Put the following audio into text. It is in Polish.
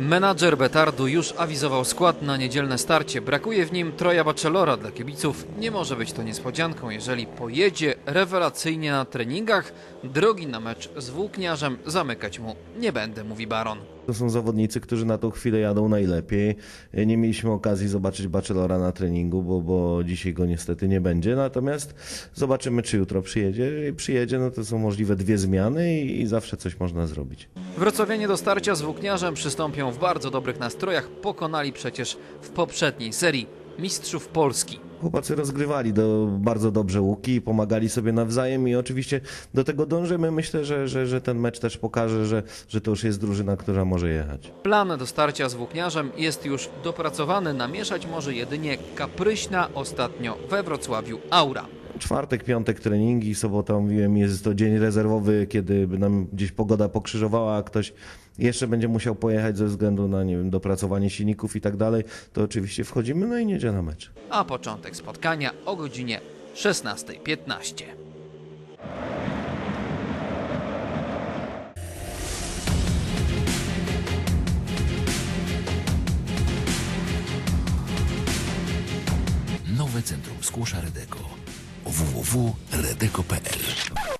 Menadżer Betardu już awizował skład na niedzielne starcie. Brakuje w nim Troja Bachelora dla kibiców. Nie może być to niespodzianką, jeżeli pojedzie rewelacyjnie na treningach. Drogi na mecz z Włókniarzem zamykać mu nie będę, mówi Baron. To są zawodnicy, którzy na tą chwilę jadą najlepiej. Nie mieliśmy okazji zobaczyć Bachelora na treningu, bo, bo dzisiaj go niestety nie będzie. Natomiast zobaczymy, czy jutro przyjedzie. Jeżeli przyjedzie, no to są możliwe dwie zmiany i, i zawsze coś można zrobić. Wrocławianie do starcia z Włókniarzem przystąpią w bardzo dobrych nastrojach. Pokonali przecież w poprzedniej serii mistrzów Polski. Chłopacy rozgrywali do, bardzo dobrze łuki, pomagali sobie nawzajem i oczywiście do tego dążymy. Myślę, że, że, że ten mecz też pokaże, że, że to już jest drużyna, która może jechać. Plan do starcia z Włókniarzem jest już dopracowany. Namieszać może jedynie kapryśna ostatnio we Wrocławiu Aura. Czwartek, piątek treningi, sobota mówiłem, jest to dzień rezerwowy, kiedy nam gdzieś pogoda pokrzyżowała, a ktoś jeszcze będzie musiał pojechać ze względu na nie wiem, dopracowanie silników i tak dalej, to oczywiście wchodzimy, no i niedziela mecz. a początek spotkania o godzinie 16.15. Nowe Centrum Skłosza Redeko www.redeko.pl